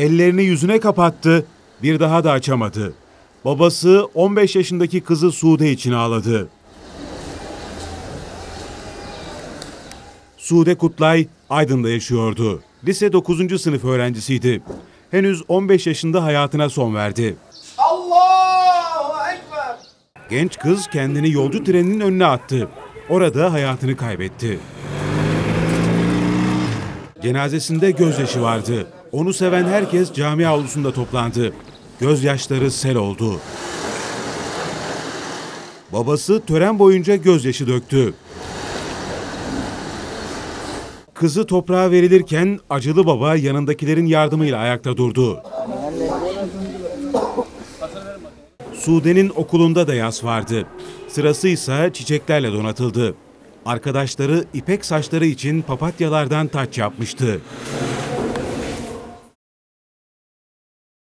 Ellerini yüzüne kapattı, bir daha da açamadı. Babası 15 yaşındaki kızı Sude için ağladı. Sude Kutlay Aydın'da yaşıyordu. Lise 9. sınıf öğrencisiydi. Henüz 15 yaşında hayatına son verdi. Allahu Ekber. Genç kız kendini yolcu treninin önüne attı. Orada hayatını kaybetti. Cenazesinde gözyaşı vardı. Onu seven herkes cami avlusunda toplandı. Gözyaşları sel oldu. Babası tören boyunca gözyaşı döktü. Kızı toprağa verilirken acılı baba yanındakilerin yardımıyla ayakta durdu. Sude'nin okulunda da yas vardı. Sırası ise çiçeklerle donatıldı. Arkadaşları ipek saçları için papatyalardan taç yapmıştı.